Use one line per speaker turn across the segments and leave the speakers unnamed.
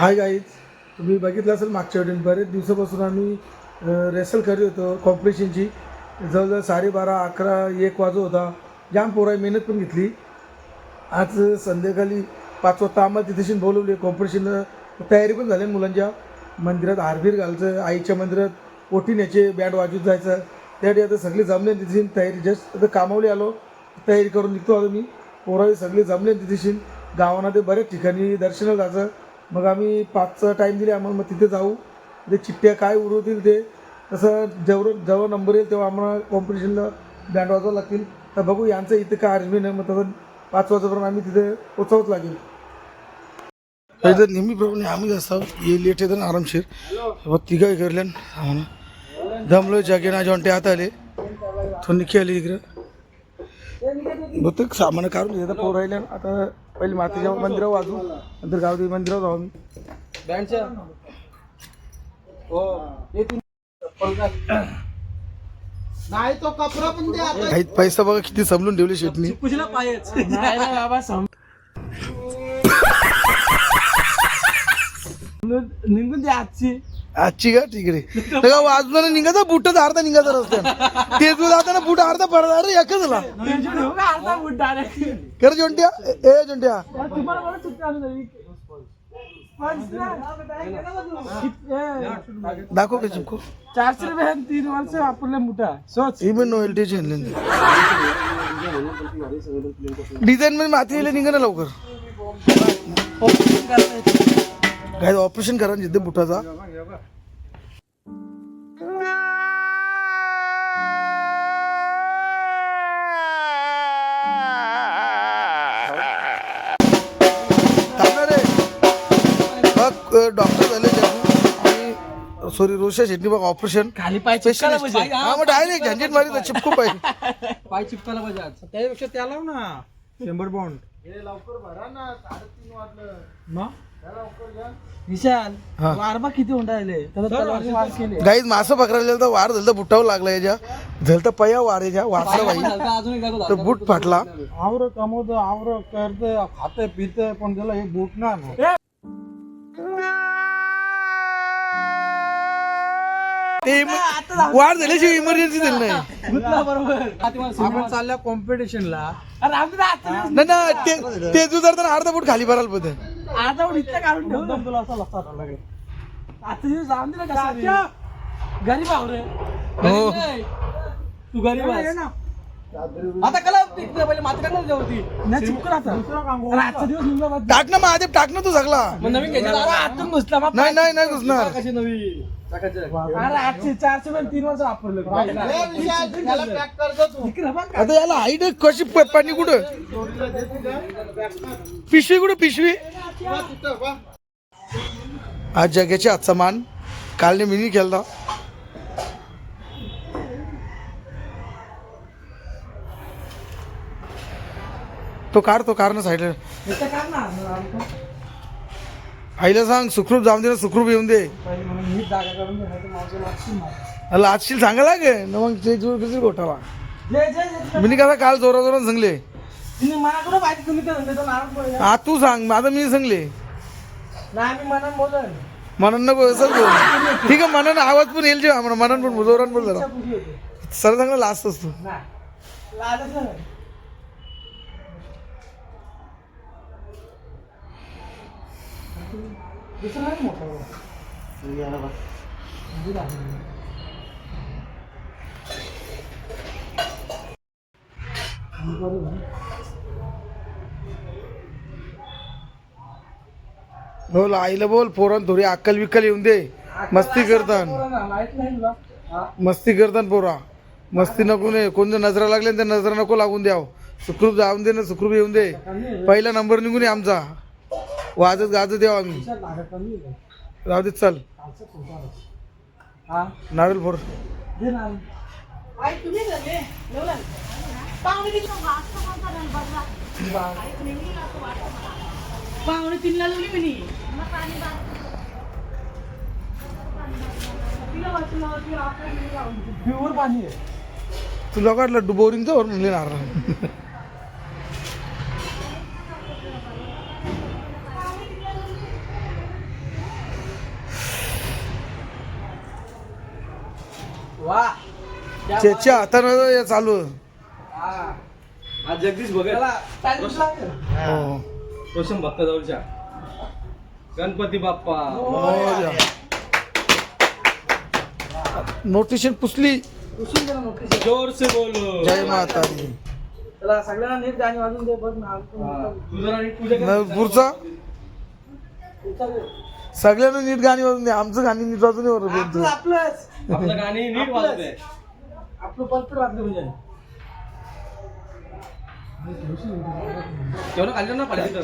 Hi guys तुम्ही बघितलं असेल मागच्या वेळेस बरेच दिवसापासून आम्ही रेसल करत होतो कॉम्पिटिशनची जवळजवळ साडेबारा अकरा एक वाजू होता. जाम पोरा मेहनत पण घेतली. आज संध्याकाळी पाच वाजता आम्हाला तिथेशी बोलवले. कॉम्पिटिशन तयारी पण झाली मुलांच्या. मंदिरात हारबीर घालायचं आईच्या मंदिरात ओटी न्यायचे बँड वाजवत जायचं. त्यासाठी आता सगळे जमले तिथेशी तयारी जस्ट आता कामावली आलो. तयारी करून निघतो आता मी. पोरावे सगळे जमले तिथेशी गावांना ते बऱ्याच ठिकाणी दर्शनाला जायचं. मग आम्ही पाचचा टाईम दिले आम्हाला मग तिथे जाऊ. ते चिठ्ठ्या काय उरवतील ते. तसं जेवढं जेव्हा नंबर येईल तेव्हा आम्हाला कॉम्पिटिशनला बँड वाजवावं लागतील. तर बघू यांचं इथं काय अरेंजमेंट आहे. मग तसं पाच वाजेपर्यंत आम्ही तिथे पोचावंच लागेल. तर नेहमीप्रमाणे आम्ही असतो ये लेट येतं ना आरामशीर. तिघं करल्यान आम्हाला दमलो जागे ना जॉन्टे आता आले. तो निकी आली इकडं. बहुतेक सामान काढून घेतात पोर राहिल्या आता पहिले मातीच्या मंदिरावर वाजू नंतर गावदेवी मंदिरावर जाऊ
बँडच्या हो. तू नाही तो कपडा पण द्या
काही पैसा बघा किती समजून ठेवले शेटनी.
कुठला पायच. नाही ना बाबा सम निघून द्या आजची.
आजची का? ठीक आहे का वाजणार निघायचा बुट अर्धा निघायचा रस्त्यानं ते तू जाताना बुट अर्धा पडला अरे एकच
डायरेक्ट
कर जोंट्या. ए जोंट्या. दाखव का चिमको
चारशे रुपये तीन वर्ष वापरले मोठा. सोच.
ही पण नोवेल्टी डिझाईन मध्ये माती येईल निघा ना लवकर. काय ऑपरेशन करा जिथे बुटाचा. डॉक्टर झाले आणि सॉरी रोशा शेट्टी बघ ऑपरेशन
खाली पाय चिपकायला
स्पेशलिस्ट
पाहिजे.
हा मग डायरेक्ट झंझट मारी तर चिपकू पाहिजे.
पाय चिपकायला पाहिजे आज. त्यापेक्षा त्याला ना. शंभर पाऊंड मग? विशाल
हा.
वार बा किती त्याला वार केले.
गाईज मासं पकडायला तर वार झालं तर बुटावर लागला याच्या. झालं तर पया वार याच्या वाचला बाई. तर बूट फाटला.
आवर कमवतो आवर करते खाते पिते पण त्याला हे बूट ना
ते इम- वार झाल्याशिवाय इमर्जन्सी दिली नाही.
बरोबर. आपण चालल्या कॉम्पिटिशनला
नाही ना ते ते तू जर अर्धा फूट खाली भरायला पाहिजे
आता इथं काढून ठेवलं तुला असं लक्षात आलं लागेल आता हे जाऊन दे ना कसं बी. गरीब आहो रे
हो.
गरीब नाही. तू गरीब आहेस. आता कला पिकलं पहिले मात्र होती नाही चिपकून आता अरे आजचा दिवस निघला बा.
टाक ना महादेव टाक ना तू सगळा
मग नवीन घ्यायचं आतून घुसला मग
नाही नाही नाही घुसणार
कशी नवी अरे आठशे चारशे पण तीन वर्ष वापरले. इकडे बघ.
आता याला हाईट कशी प- पाणी कुठं? पिशवी कुठं पिशवी? आज जगाचे आजचा मान. कालने मिनी केलता तो कार तो कार ना साईडला. आईला सांग सुखरूप जाऊन दे ना सुखरूप येऊन दे.
हीच जागा करून मला.
लाजशील सांगा लागे न मग ते जोर
जे- जे- जे-
मिनी कसा काल जोरा जोरात सांगले
तिने मनाकडे पाहिजे तुम्ही तर म्हणते तो नाराज पडेल.
हा तू सांग. माझं मी सांगले
नाही मी मनात बोलन
मनन नको असंच बोल ठीक आहे मनन आवाज पण येईल जेव्हा. आम्हाला मनन पण जोरान बोल जरा.
होते
सर चांगला लास्ट असतो
नाही. लाजच नाही. दुसरं नाही मोठा.
बोल आईला बोल पोरान थोडी अक्कल विक्कल येऊन दे. मस्ती करतान. मस्ती करतान पोरा. मस्ती नको नये कोणत्या नजरा लागल्या त्या नजरा नको लागून द्याव. सुखरूप जाऊन दे ना सुखरूप येऊन दे. पहिला नंबर निघून ये आमचा. वाजत गाजत द्याव आम्ही. राहू दे चल. नारळ फोर
पाहुणे तीनला लावली म्हणे.
प्युअर पाणी आहे.
तुला काय लड्डू बोरिंगचं वर म्हणले नारळ त्याच्या हातानं हे चालू.
हा. जगदीश भगत.
हो.
रोशन भक्त जवळच्या गणपती बाप्पा.
मोरया. नोटिशन पुसली.
जोर से बोलो.
जय माता दी.
त्याला सगळ्यांना नीट गाणी वाजून दे बघ ना. तुझं
पुढचा सगळ्यांना नीट गाणी वाजून दे. आमचं गाणी नीट वाजून.
आपलंच. आपलं गाणी नीट वाजत आहे आपलं परफेक्ट वाजलं म्हणजे. तेवढं खाल्लं ना पाहिजे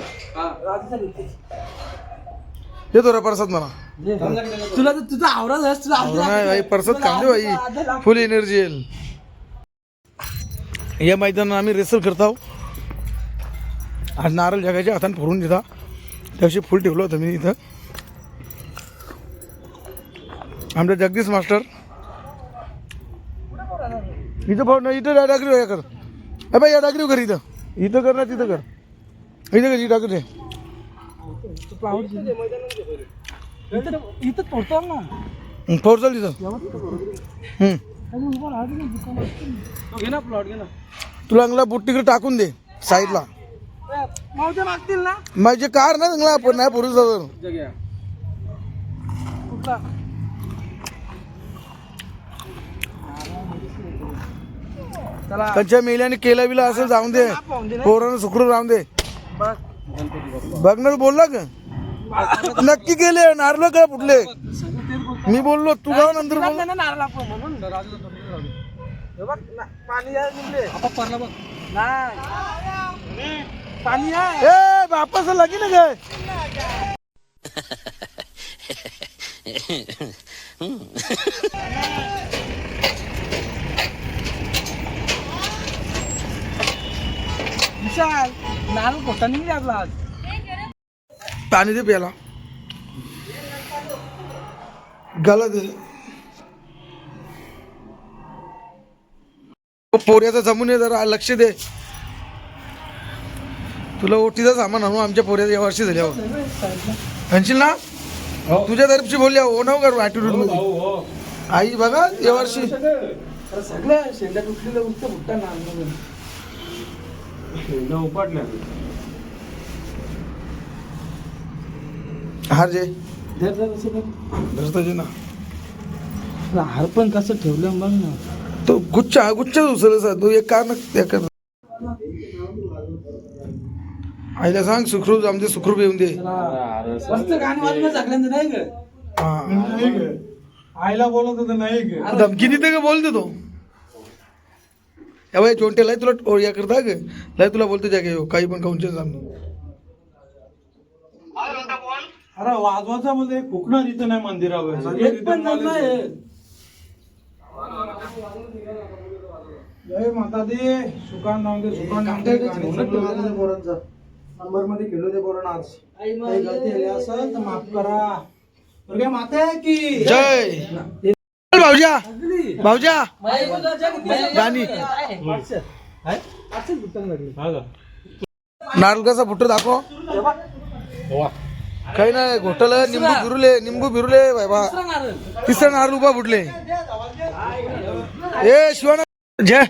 देतो रे प्रसाद मला
तुला तर. तुझा आवरा झाला तुला
नाही भाई प्रसाद कांदे भाई फुल एनर्जी येईल. या मैदानात आम्ही रेसल करतो आज नारळ जगाच्या हाताने फोडून देता त्याशी फुल ठेवलं होतं मी इथं. आमचा जगदीश मास्टर. इथं ना इथं डागरी कर. अ बाई या डागरी कर इथं. इथं कर ना तिथं कर. इथं कर ही डागरी
इथं तोडतो ना.
फोड चाल तिथं. हम्म.
तो घे ना प्लॉट घे ना.
तुला अंगला बुट तिकडे टाकून दे साईडला.
मावते मागतील ना.
माझे कार ना चांगला आपण नाही पुरुष त्यांच्या मेल्याने केला बिला असं जाऊन दे. पोरानं सुखरूप राहून दे. बघणार बोलला का? नक्की गेले नारळ का फुटले मी बोललो तू गाव नंतर बोल
नारळ आपण म्हणून. बघ ना, पाणी आहे निघले पडला बघ. नाही. पाणी आहे.
ए बापास लागी ना काय?
विशाल नारळ खोटा निघले आपला आज.
पाणी दे प्याला. गला दे. ओ, पोऱ्याचा जमून ये जरा लक्ष दे. तुला ओटीचं सामान आणू आमच्या पोऱ्याचं या वर्षी झाल्यावर. आणशील ना? तुझ्या तर्फची बोलल्या हो नाव करू ॲटिट्यूडमध्ये. आई बघा या वर्षी.
सगळं शेंड्या तुटलेलं उठतं फुटतं
हार जे.
धर धर असं धर.
धरतो ना.
हार पण कसं ठेवलं बघ ना.
तो गुच्छ हा गुच्छच उचलला तू एक कारण त्या कर आईला सांग सुखरूप आमचे सुखरूप येऊन दे.
मस्त गाणी वाजवलं सगळ्यांचं नाही ग
हा.
आईला बोलत होतं नाही ग.
धमकी देते का बोलते तो? या बाई चोंटे लय तुला ओ- या करता ग लय तुला बोलतो जागे हो, काही पण काऊनचे सामने
अरे वाजवाचा मध्ये फुकणार इथं नाही मंदिरावर.
एक पण नाही.
जय माता दे सुकान नाव दे. सुकान नाव दे पोरांचं नंबरमध्ये खेळू दे पोरांना आज. काही गलती झाली असेल तर माफ करा. तर काय माता आहे की?
जय. भाऊजा. भाऊजा. गाणी. नारळ कसा फुटतो दाखव. काही नाही घोटल निंबू फिरुले निंबू फिरुले बाबा. तिसरा नारळ उभा फुटले ए शिवाना. जय.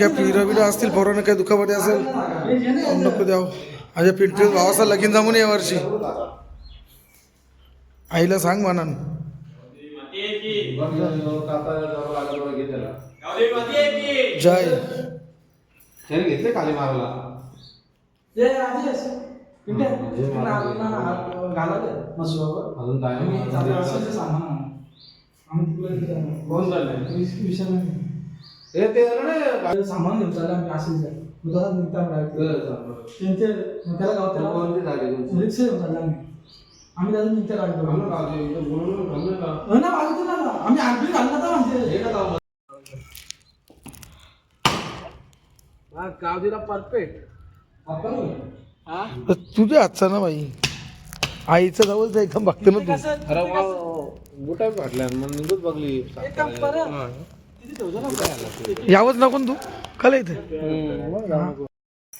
काय पिरविडा असतील पोरांना काय दुखापती असेल नको द्याव माझ्या पिंटू भावाचा लगीन जमून या वर्षी। आईला सांग म्हणा जय
घेतले
मसुबावर.
अजून हे ते झालं
सामान घेऊन चाललं आम्ही. मग तसाच निघता. त्यांचे मग त्याला गाव त्याला? रिक्षा घेऊन चाललो आम्ही आम्ही त्याला निघता राहायचो.
थांबलं का? ते इथं बोलून थांबलं का?
हो ना. आम्ही आरती घालला तर म्हणजे
हे?
गावजीला परफेक्ट
तुझ्या हातचा ना बाई आईचं जवळच एकदम बघते ना तू
अरे वा, बुटा फाटल्या मग निघूच बघली
यावंच नको तू. कला इथे.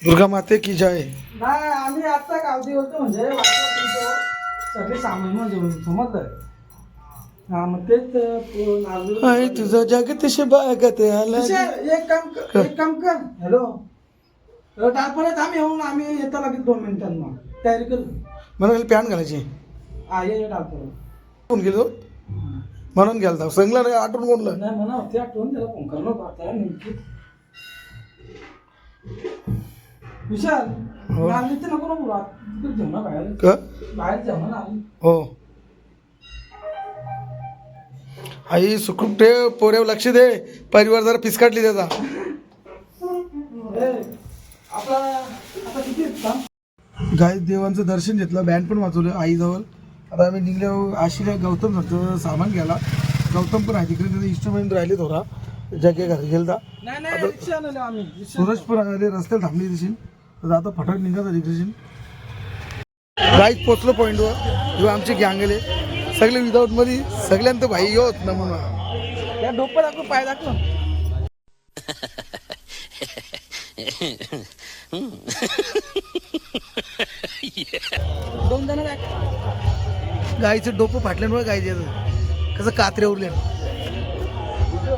दुर्गा माते की जय.
नाही आम्ही आता गावठी होतो म्हणजे सगळे सामान म्हणजे समजलं हा मग तेच
तुझं
एक काम कर एक काम कर. हॅलो? टाळपर्यंत आम्ही येऊन आम्ही येतो लागेल दोन मिनिटांना. तयारी कर.
मला पॅन्ट घालायची
हा ये
कोण गेलो? म्हणून गेलता संगला नाही आठवून कोणलं?
नाही म्हणा ते आठवून त्याला फोन करणं पाहता नेमकी. विशाल
हो.
नको ना बाहेर.
क?
बाहेर आली.
हो. आई सुखरूप ठेव पोऱ्यावर लक्ष दे. परिवार जरा पिसकाटली त्याचा.
ए, आपला आता किती आहेत? काम
गाय देवांचं दर्शन घेतलं बँड पण वाचवलं आईजवळ. आता आम्ही निघल्यावर आशिला गौतम सांगतो सामान घ्यायला. गौतम पण आहे तिकडे त्याचे इन्स्ट्रुमेंट राहिले थोडा. जगे घरी गेलता सूरज पण आले रस्त्याला थांबली दिशील तर आता फटाक निघत आली दिशील गाईत पोचलो पॉईंटवर किंवा आमची गँग आले सगळे विदाऊटमध्ये सगळ्यांत भाई होत नमुना.
या डोपं दाखव पाय दाखव. दोन जण
गायीचं डोपं फाटल्यामुळे गाय कसं कात्रे उरल्या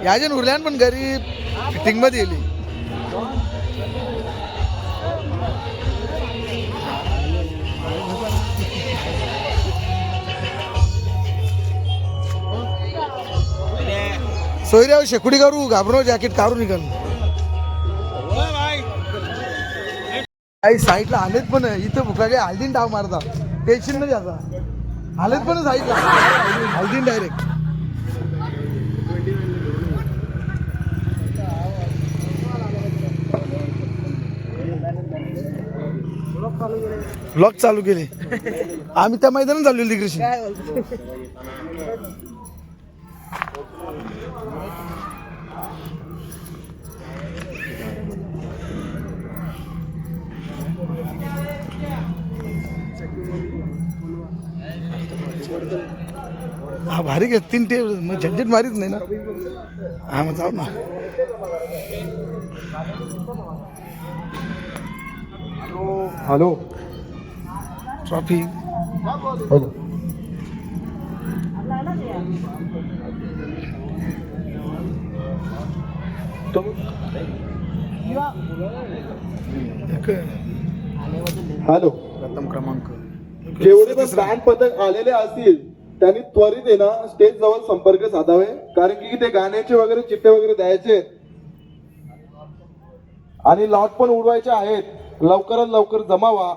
याजन उरल्यान पण घरी फिटिंगमध्ये येली. सोयऱ्यावर शेकुडी करू घाबरो जॅकेट काढू निघाल काही साईडला आलेत पण इथं भुका हल्दीन डाव मारता टेन्शन नाही आता. आलेत पण साईडला. हल्दीन डायरेक्ट ब्लॉग चालू केले. आम्ही त्या मैदानात चालू तिकडे हा भारी घेत तीन ते मग झंझट मारीत नाही ना. हा मग जाऊ ना.
हॅलो.
ट्रॉफी.
हॅलो.
प्रथम क्रमांक.
जेवढे पण बँड पथक आलेले असतील त्यांनी त्वरित आहे ना स्टेज जवळ संपर्क साधावे. कारण की ते गाण्याचे वगैरे चिठ्ठे वगैरे द्यायचे. आणि लॉट पण उडवायचे आहेत. लवकरात लवकर जमावा.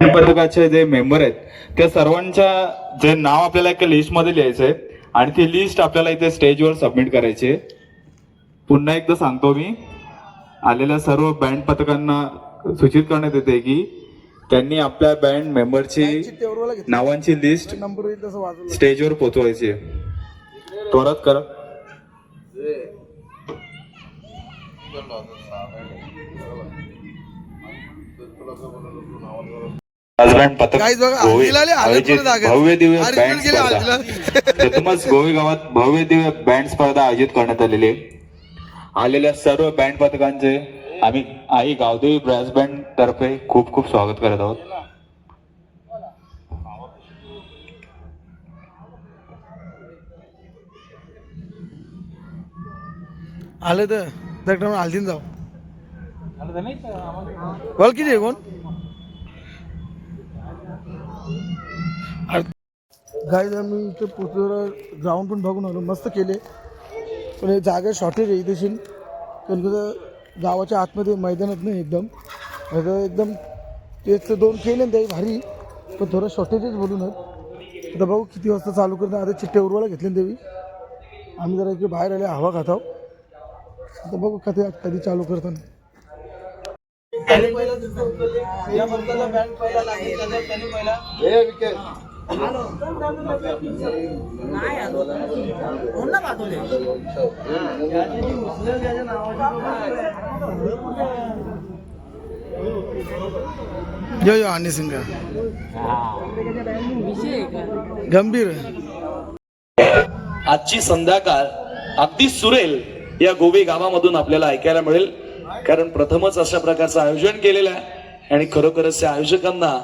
पथकाचे जे मेंबर आहेत त्या सर्वांच्या जे नाव आपल्याला एका लिस्टमध्ये लिहायचंय आणि ती लिस्ट आपल्याला इथे स्टेजवर सबमिट करायची आहे. पुन्हा एकदा सांगतो मी. आलेल्या सर्व बँड पथकांना सूचित करण्यात येते की त्यांनी आपल्या बँड मेंबरची नावांची लिस्ट स्टेजवर पोहोचवायची. आहे त्वरात करा. भव्य दिव्य बँड स्पर्धा.
हळदीला.
प्रथमच गोवे गावात भव्य दिव्य बँड स्पर्धा आयोजित करण्यात आलेली आहे. आलेल्या सर्व बँड पथकांचे आम्ही आई गावदेवी ब्रॅस बँड तर्फे खूप खूप स्वागत करत आहोत.
आलं तर त्याकडे आलतीन जाऊ. ओळखीचे आहे कोण? गाय आम्ही इथे पोचवर ग्राउंड पण बघून आलो. मस्त केले. पण हे जागा शॉर्टेज आहे इथे कारण कसं गावाच्या आतमध्ये मैदानात नाही एकदम. एकदम तेच दोन केले ना ते भारी. पण थोडं शॉर्टेजच बोलून आहेत आता बघू किती वाजता चालू करणार. आता चिट्टे उरवायला घेतले ना देवी. आम्ही जरा इकडे बाहेर आले हवा खात आहोत. आता बघू कधी कधी चालू करताना.
या भक्ताला बँड पहिला लागेल. त्यांनी पहिला
हे
यो यो हनी सिंग. गंभीर.
आजची संध्याकाळ अगदी सुरेल या गोवे गावामधून आपल्याला ऐकायला मिळेल. कारण प्रथमच अशा प्रकारचं आयोजन केलेलं आहे. आणि खरोखरच त्या आयोजकांना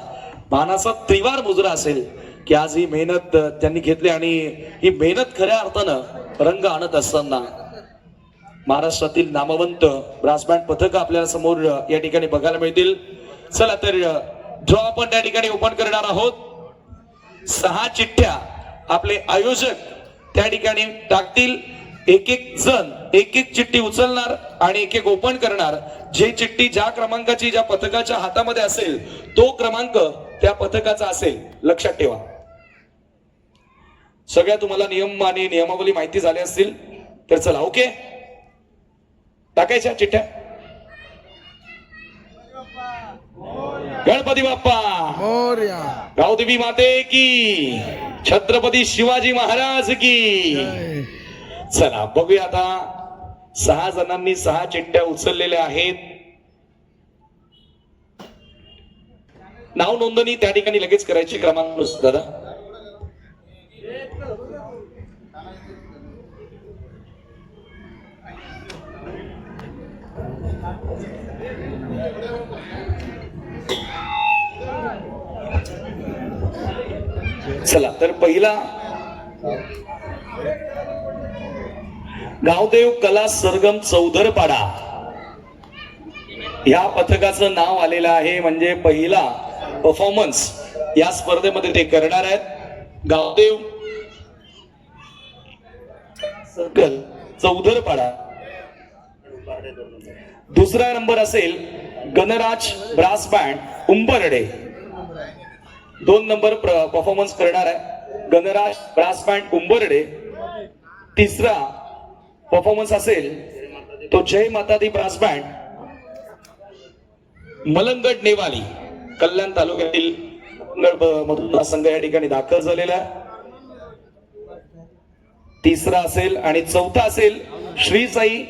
मानाचा त्रिवार मुजरा असेल. की आज ही मेहनत त्यांनी घेतली आणि ही मेहनत खऱ्या अर्थानं रंग आणत असताना महाराष्ट्रातील नामवंत ब्रास बँड पथक आपल्याला समोर या ठिकाणी बघायला मिळतील. चला तर ड्रॉ आपण त्या ठिकाणी ओपन करणार आहोत. सहा चिठ्ठ्या आपले आयोजक त्या ठिकाणी टाकतील. एक एक जण एक एक चिठ्ठी उचलणार आणि एक एक ओपन करणार. जे चिठ्ठी ज्या क्रमांकाची ज्या पथकाच्या हातामध्ये असेल तो क्रमांक त्या पथकाचा असेल. लक्षात ठेवा. सगळ्या तुम्हाला नियम आणि नियमावली माहिती झाली असतील तर चला ओके? टाकायच्या चिठ्ठ्या? गणपती बाप्पा! गावदेवी माते की! छत्रपती शिवाजी महाराज की! चला बघूया आता. सहा जणांनी सहा चिठ्ठ्या उचललेल्या आहेत. नाव नोंदणी त्या ठिकाणी लगेच करायची क्रमांक दादा. चला तर पहिला गावदेव कला सरगम चौधरपाडा. या पथकाचं नाव आलेलं आहे म्हणजे पहिला परफॉर्मन्स या स्पर्धेमध्ये ते करणार आहेत. गावदेव सर्कल चौधरपाडा. दुसरा नंबर असेल गणराज ब्रास बँड उंबरडे. दोन नंबर परफॉर्मन्स करणार आहे गणराज ब्रास बँड उंबरडे. तिसरा परफॉर्मन्स असेल तो जय माता दी ब्रास बँड. मलंगड नेवाली कल्याण तालुक्यातील मधून संघ या ठिकाणी दाखल झालेला आहे. तिसरा असेल आणि चौथा असेल श्री साई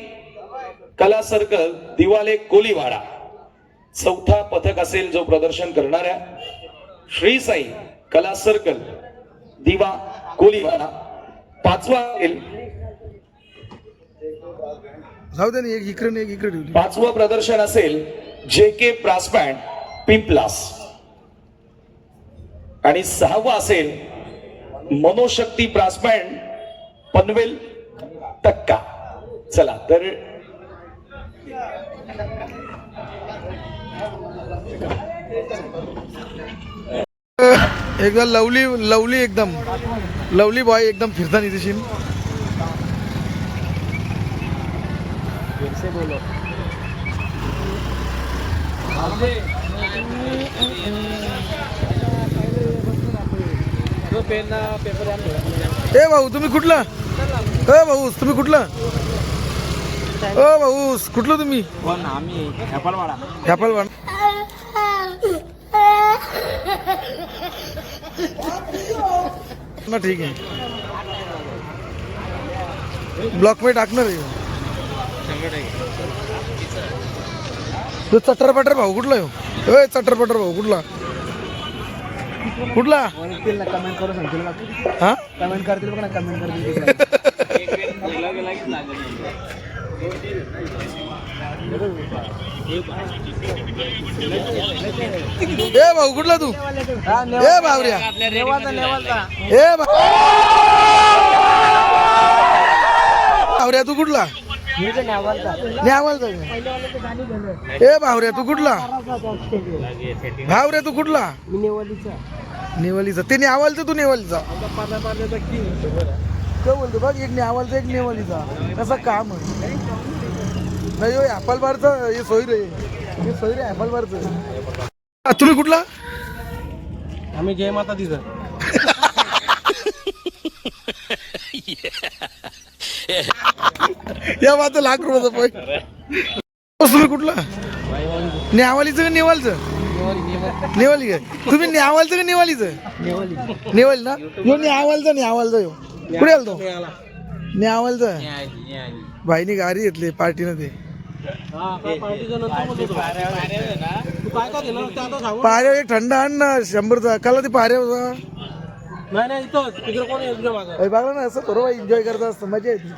कला सर्कल दिवाले कोलीवाडा. चौथा पथक असेल जो प्रदर्शन करणार आहे श्री साई कला सर्कल दिवा कोलीवाडा. पाचवा असेल. पाचवं प्रदर्शन असेल जे के बँड पिंपलास. आणि सहावं असेल मनोशक्ती बँड पनवेल तक्का. चला तर
एकदम लवली लवली एकदम. लवली बॉय एकदम फिरताना दिशील ए भाऊ तुम्ही कुठला? ए भाऊ तुम्ही कुठला? ओ भाऊ कुठलं तुम्ही? ह्यापालवाडा ना ठीक आहे. ब्लॉकमध्ये टाकणार आहे. तो चटर पटर भाऊ कुठला हो चटर पटर भाऊ कुठला? कुठला?
कमेंट करून सांगतील
हा?
कमेंट करतील बघ ना कमेंट करतील
ए भाऊ कुठला तू? ए बावऱ्या. ए बावऱ्या तू कुठला? ए भावऱ्या तू कुठला? भावऱ्या तू कुठला? नेवालीचा. ते नेवालचं तू नेवालीचा. तो बोलतो बघ एक नेवालचा एक नेवालीचा. कसं काम आहे. नाही हो ऍपल बारचं हे सोयी रे. हे सोयी रे ऍपल बारचं. तुम्ही कुठला?
आम्ही जय माता दिसत
या माझं लाख रुपयाचं पैसे तुम्ही कुठला? नेवालीचं का नेवालचं? नेवाली काय? तुम्ही नेवालचं का नेवालीचं? नेवाली. ना? यो नेवालचा नेवालचा यो. कुठे आलतो नेवालचा भाईनी गाडी घेतली पार्टीनं ते. पाऱ्या एक थंड आण ना शंभरचा काला ते पाऱ्या होता
नाही नाही तिकडे कोण
बघा ना असं थोडं एन्जॉय करत असतं. मजा येते.